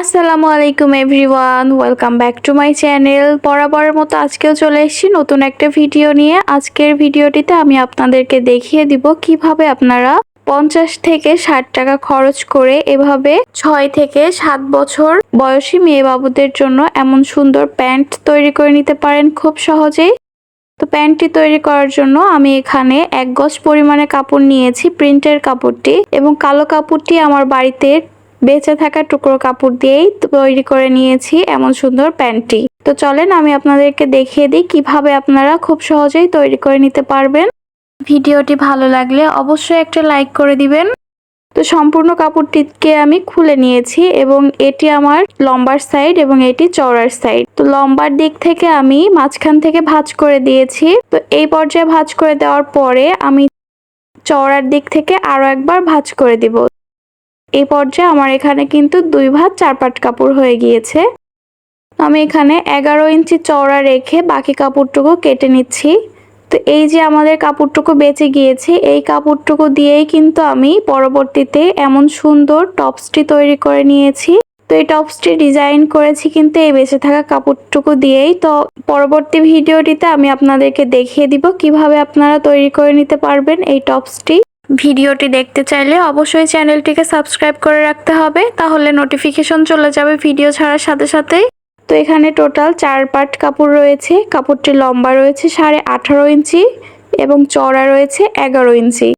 আসসালামু আলাইকুম everyone, welcome back to my channel. বরাবরের মতো আজকেও চলে এসেছি নতুন একটা ভিডিও নিয়ে। আজকের ভিডিওটিতে আমি আপনাদেরকে দেখিয়ে দিব কীভাবে আপনারা পঞ্চাশ থেকে ষাট টাকা খরচ করে এভাবে ছয় থেকে সাত বছর বয়সী মেয়ে বাবুদের জন্য এমন সুন্দর প্যান্ট তৈরি করে নিতে পারেন খুব সহজেই। তো প্যান্টটি তৈরি করার জন্য আমি এখানে এক গজ পরিমাণে কাপড় নিয়েছি, প্রিন্টের কাপড়টি। এবং কালো কাপড়টি আমার বাড়িতে বেঁচে থাকা টুকরো কাপড় দিয়েই তৈরি করে নিয়েছি এমন সুন্দর প্যান্টটি। তো চলেন আমি আপনাদেরকে দেখিয়ে দিই কীভাবে আপনারা খুব সহজেই তৈরি করে নিতে পারবেন। ভিডিওটি ভালো লাগলে অবশ্যই একটা লাইক করে দিবেন। তো সম্পূর্ণ কাপড়টিকে আমি খুলে নিয়েছি এবং এটি আমার লম্বার সাইড এবং এটি চওড়ার সাইড। তো লম্বার দিক থেকে আমি মাঝখান থেকে ভাঁজ করে দিয়েছি। তো এই পর্যায়ে ভাঁজ করে দেওয়ার পরে আমি চওড়ার দিক থেকে আরও একবার ভাঁজ করে দিব। এই পর্যায়ে আমার এখানে কিন্তু দুই ভাঁজ চার পাট কাপড় হয়ে গিয়েছে। আমি এখানে এগারো ইঞ্চি চওড়া রেখে বাকি কাপড়টুকু কেটে নিচ্ছি। তো এই যে আমাদের কাপড়টুকু বেঁচে গিয়েছে, এই কাপড়টুকু দিয়েই কিন্তু আমি পরবর্তীতে এমন সুন্দর টপসটি তৈরি করে নিয়েছি। তো এই টপসটি ডিজাইন করেছি কিন্তু এই বেঁচে থাকা কাপড়টুকু দিয়েই। তো পরবর্তী ভিডিওটিতে আমি আপনাদেরকে দেখিয়ে দিব কীভাবে আপনারা তৈরি করে নিতে পারবেন এই টপসটি। ভিডিওটি দেখতে চাইলে অবশ্যই চ্যানেলটিকে সাবস্ক্রাইব করে রাখতে হবে, তাহলে নোটিফিকেশন চলে যাবে ভিডিও ছাড়ার সাথে সাথেই। তো এখানে টোটাল চার পার্ট কাপড় রয়েছে, কাপড়টি লম্বা রয়েছে সাড়ে আঠারো ইঞ্চি এবং চওড়া রয়েছে এগারো ইঞ্চি।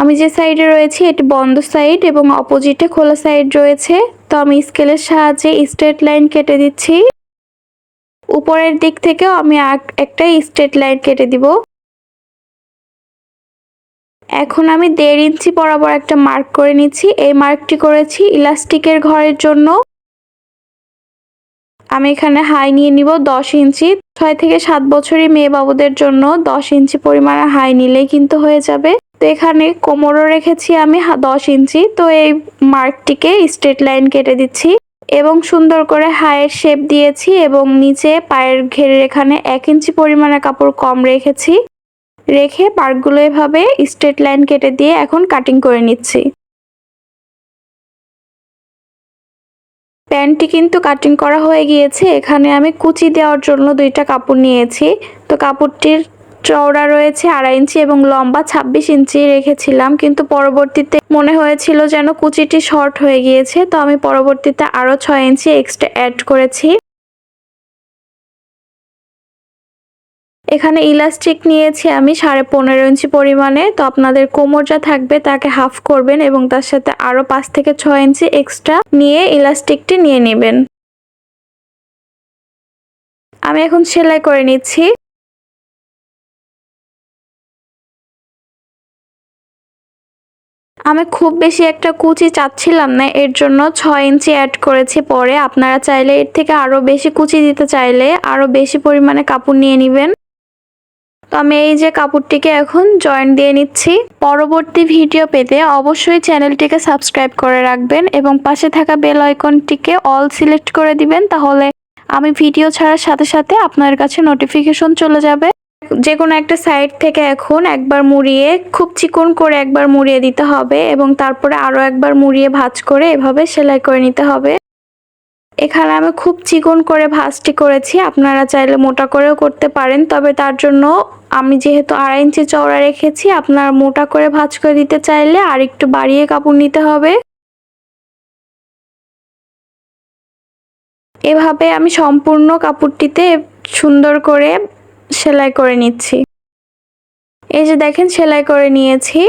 আমি যে সাইডে রয়েছি, এটি বন্ধ সাইড এবং অপোজিটে খোলা সাইড রয়েছে। তো আমি স্কেলের সাহায্যে স্ট্রেট লাইন কেটে দিচ্ছি। উপরের দিক থেকেও আমি একটা স্ট্রেট লাইন কেটে দিব। এখন আমি দেড় ইঞ্চি বরাবর একটা মার্ক করে নিচ্ছি। এই মার্কটি করেছি ইলাস্টিকের ঘরের জন্য। আমি এখানে হাই নিয়ে নিব দশ ইঞ্চি। ছয় থেকে সাত বছরই মেয়ে বাবুদের জন্য দশ ইঞ্চি পরিমাণে হাই নিলেই কিন্তু হয়ে যাবে। তো এখানে কোমরও রেখেছি আমি দশ ইঞ্চি। তো এই মার্কটিকে স্ট্রেট লাইন কেটে দিচ্ছি এবং সুন্দর করে হায়ের শেপ দিয়েছি এবং নিচে পায়ের ঘেরের এখানে এক ইঞ্চি পরিমাণে কাপড় কম রেখেছি। রেখে পার্কগুলো এভাবে স্ট্রেট লাইন কেটে দিয়ে এখন কাটিং করে নিচ্ছি। প্যান্টটি কিন্তু কাটিং করা হয়ে গিয়েছে। এখানে আমি কুচি দেওয়ার জন্য দুইটা কাপড় নিয়েছি। তো কাপড়টির চওড়া রয়েছে আড়াই ইঞ্চি এবং লম্বা ছাব্বিশ ইঞ্চি রেখেছিলাম। কিন্তু পরবর্তীতে মনে হয়েছিল যেন কুচিটি শর্ট হয়ে গিয়েছে। তো আমি পরবর্তীতে আরও ছয় ইঞ্চি এক্সট্রা অ্যাড করেছি। এখানে ইলাস্টিক নিয়েছি আমি সাড়ে পনেরো ইঞ্চি পরিমাণে। তো আপনাদের কোমর যা থাকবে তাকে হাফ করবেন এবং তার সাথে আরও পাঁচ থেকে ছয় ইঞ্চি এক্সট্রা নিয়ে ইলাস্টিকটি নিয়ে নেবেন। আমি এখন সেলাই করে নিচ্ছি। আমি খুব বেশি একটা কুচি চাচ্ছিলাম না, এর জন্য ছয় ইঞ্চি অ্যাড করেছি পরে। আপনারা চাইলে এর থেকে আরও বেশি কুচি দিতে চাইলে আরও বেশি পরিমাণে কাপড় নিয়ে নেবেন। তো আমি এই যে কাপড়টিকে এখন জয়েন্ট দিয়ে নিচ্ছি। পরবর্তী ভিডিও পেতে অবশ্যই চ্যানেলটিকে সাবস্ক্রাইব করে রাখবেন এবং পাশে থাকা বেল আইকনটিকে অল সিলেক্ট করে দিবেন, তাহলে আমি ভিডিও ছাড়ার সাথে সাথে আপনার কাছে নোটিফিকেশন চলে যাবে। যে কোনো একটা সাইড থেকে এখন একবার মুড়িয়ে, খুব চিকন করে একবার মুড়িয়ে দিতে হবে এবং তারপরে আরও একবার মুড়িয়ে ভাজ করে এভাবে সেলাই করে নিতে হবে। এখানে আমি খুব চিকন করে ভাজটি করেছি, আপনারা চাইলে মোটা করেও করতে পারেন, তবে তার জন্য আমি যেহেতু আড়াই ইঞ্চি চওড়া রেখেছি, আপনার মোটা করে ভাজ করে দিতে চাইলে আর একটু বাড়িয়ে কাপড় নিতে হবে। এভাবে আমি সম্পূর্ণ কাপড়টিতে সুন্দর করে সেলাই করে নিচ্ছি। এই যে দেখেন, সেলাই করে নিয়েছি।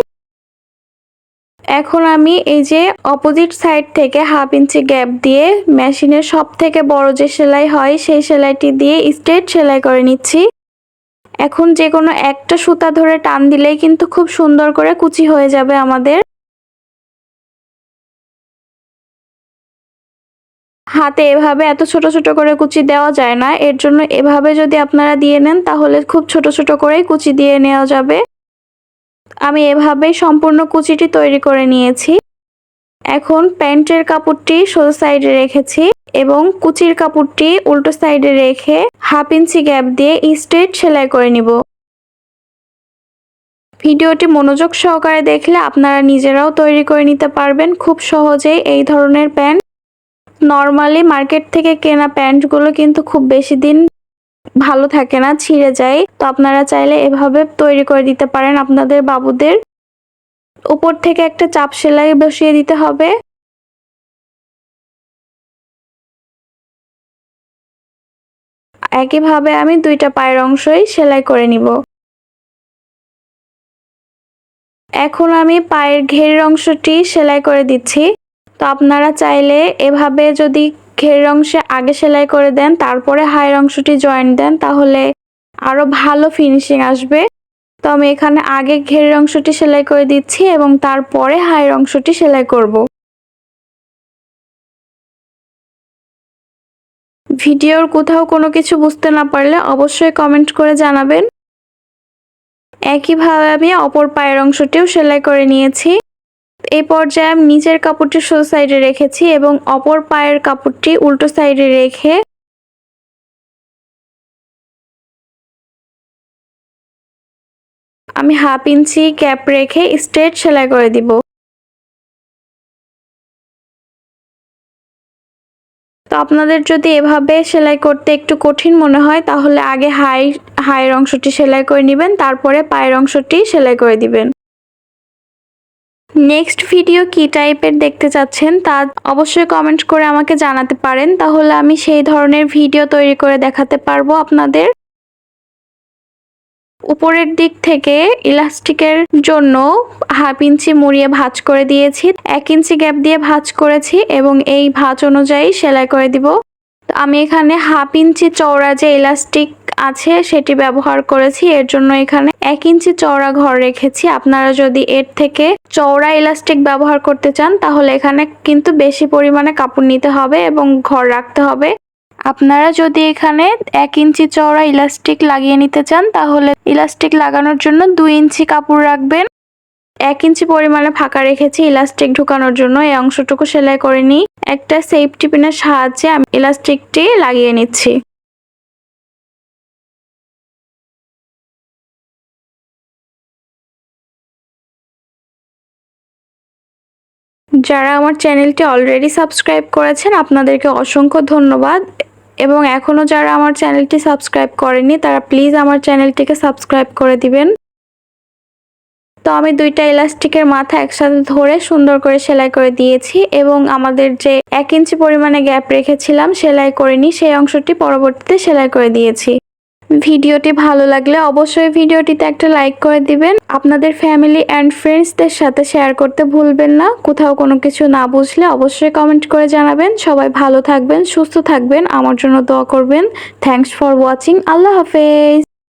এখন আমি এই যে অপোজিট সাইড থেকে হাফ ইঞ্চি গ্যাপ দিয়ে মেশিনের সব থেকে বড় যে সেলাই হয়, সেই সেলাইটি দিয়ে স্ট্রেট সেলাই করে নিচ্ছি। এখন যে কোনো একটা সুতা ধরে টান দিলেই কিন্তু খুব সুন্দর করে কুচি হয়ে যাবে আমাদের। হাতে এভাবে এত ছোট ছোট করে কুচি দেওয়া যায় না। এর জন্য এভাবে যদি আপনারা দিয়ে নেন, তাহলে খুব ছোট ছোট করেই কুচি দিয়ে নেওয়া যাবে। আমি এভাবেই সম্পূর্ণ কুচিটি তৈরি করে নিয়েছি। এখন প্যান্টের কাপড়টি সোজা সাইডে রেখেছি এবং কুচির কাপড়টি উল্টো সাইডে রেখে হাফ ইঞ্চি গ্যাপ দিয়ে স্ট্রেট সেলাই করে নিব। ভিডিওটি মনোযোগ সহকারে দেখলে আপনারা নিজেরাও তৈরি করে নিতে পারবেন খুব সহজেই এই ধরনের প্যান্ট। নর্মালি মার্কেট থেকে কেনা প্যান্টগুলো কিন্তু খুব বেশি দিন ভালো থাকে না, ছিঁড়ে যায়। তো আপনারা চাইলে এভাবে তৈরি করে দিতে পারেন আপনাদের বাবুদের। উপর থেকে একটা চাপ সেলাই বসিয়ে দিতে হবে। একইভাবে আমি দুইটা পায়ের অংশই সেলাই করে নিব। এখন আমি পায়ের ঘেরের অংশটি সেলাই করে দিচ্ছি। তো আপনারা চাইলে এভাবে যদি ঘেরের অংশে আগে সেলাই করে দেন, তারপরে হায়ের অংশটি জয়েন দেন, তাহলে আরও ভালো ফিনিশিং আসবে। তো আমি এখানে আগে ঘেরের অংশটি সেলাই করে দিচ্ছি এবং তারপরে হায়ের অংশটি সেলাই করব। ভিডিওর কোথাও কোনো কিছু বুঝতে না পারলে অবশ্যই কমেন্ট করে জানাবেন। একইভাবে আমি অপর পায়ের অংশটিও সেলাই করে নিয়েছি। এই পর্যায়ে আমি নিচের কাপড়টি সোজা সাইডে রেখেছি এবং অপর পায়ের কাপড়টি উল্টো সাইডে রেখে আমি হাফ ইঞ্চি ক্যাপ রেখে স্ট্রেট সেলাই করে দিব। তো আপনাদের যদি এভাবে সেলাই করতে একটু কঠিন মনে হয়, তাহলে আগে হাই হাইয়ের অংশটি সেলাই করে নেবেন, তারপরে পায়ের অংশটি সেলাই করে দিবেন। নেক্সট ভিডিও কি টাইপের দেখতে চাচ্ছেন, তা অবশ্যই কমেন্ট করে আমাকে জানাতে পারেন। তাহলে আমি সেই ধরনের ভিডিও তৈরি করে দেখাতে পারব আপনাদের। উপরের দিক থেকে ইলাস্টিকের জন্য হাফ ইঞ্চি মুড়িয়ে ভাঁজ করে দিয়েছি, এক ইঞ্চি গ্যাপ দিয়ে ভাঁজ করেছি এবং এই ভাঁজ অনুযায়ী সেলাই করে দিব। তো আমি এখানে হাফ ইঞ্চি চওড়া যে ইলাস্টিক আছে সেটি ব্যবহার করেছি, এর জন্য এখানে এক ইঞ্চি চওড়া ঘর রেখেছি। আপনারা যদি এর থেকে চওড়া ইলাস্টিক ব্যবহার করতে চান, তাহলে এখানে কিন্তু বেশি পরিমাণে কাপড় নিতে হবে এবং ঘর রাখতে হবে। আপনারা যদি এখানে এক ইঞ্চি চওড়া ইলাস্টিক লাগিয়ে নিতে চান, তাহলে ইলাস্টিক লাগানোর জন্য দুই ইঞ্চি কাপড় রাখবেন। এক ইঞ্চি পরিমাণে ফাঁকা রেখেছি ইলাস্টিক ঢুকানোর জন্য, এই অংশটুকু সেলাই করে নিই। একটা সেফটি পিনের সাহায্যে আমি ইলাস্টিকটি লাগিয়ে নিচ্ছি। যারা আমার চ্যানেলটি অলরেডি সাবস্ক্রাইব করেছেন, আপনাদেরকে অসংখ্য ধন্যবাদ। এবং এখনও যারা আমার চ্যানেলটি সাবস্ক্রাইব করেনি, তারা প্লিজ আমার চ্যানেলটিকে সাবস্ক্রাইব করে দিবেন। তো আমি দুইটা ইলাস্টিকের মাথা একসাথে ধরে সুন্দর করে সেলাই করে দিয়েছি এবং আমাদের যে এক ইঞ্চি পরিমাণে গ্যাপ রেখেছিলাম, সেলাই করিনি, সেই অংশটি পরবর্তীতে সেলাই করে দিয়েছি। ভিডিওটি ভালো লাগলে অবশ্যই ভিডিওটিতে একটা লাইক করে দিবেন। আপনাদের ফ্যামিলি অ্যান্ড ফ্রেন্ডসদের সাথে শেয়ার করতে ভুলবেন না। কোথাও কোনো কিছু না বুঝলে অবশ্যই কমেন্ট করে জানাবেন। সবাই ভালো থাকবেন, সুস্থ থাকবেন। আমার জন্য দোয়া করবেন। থ্যাংকস ফর ওয়াচিং আল্লাহ হাফেজ।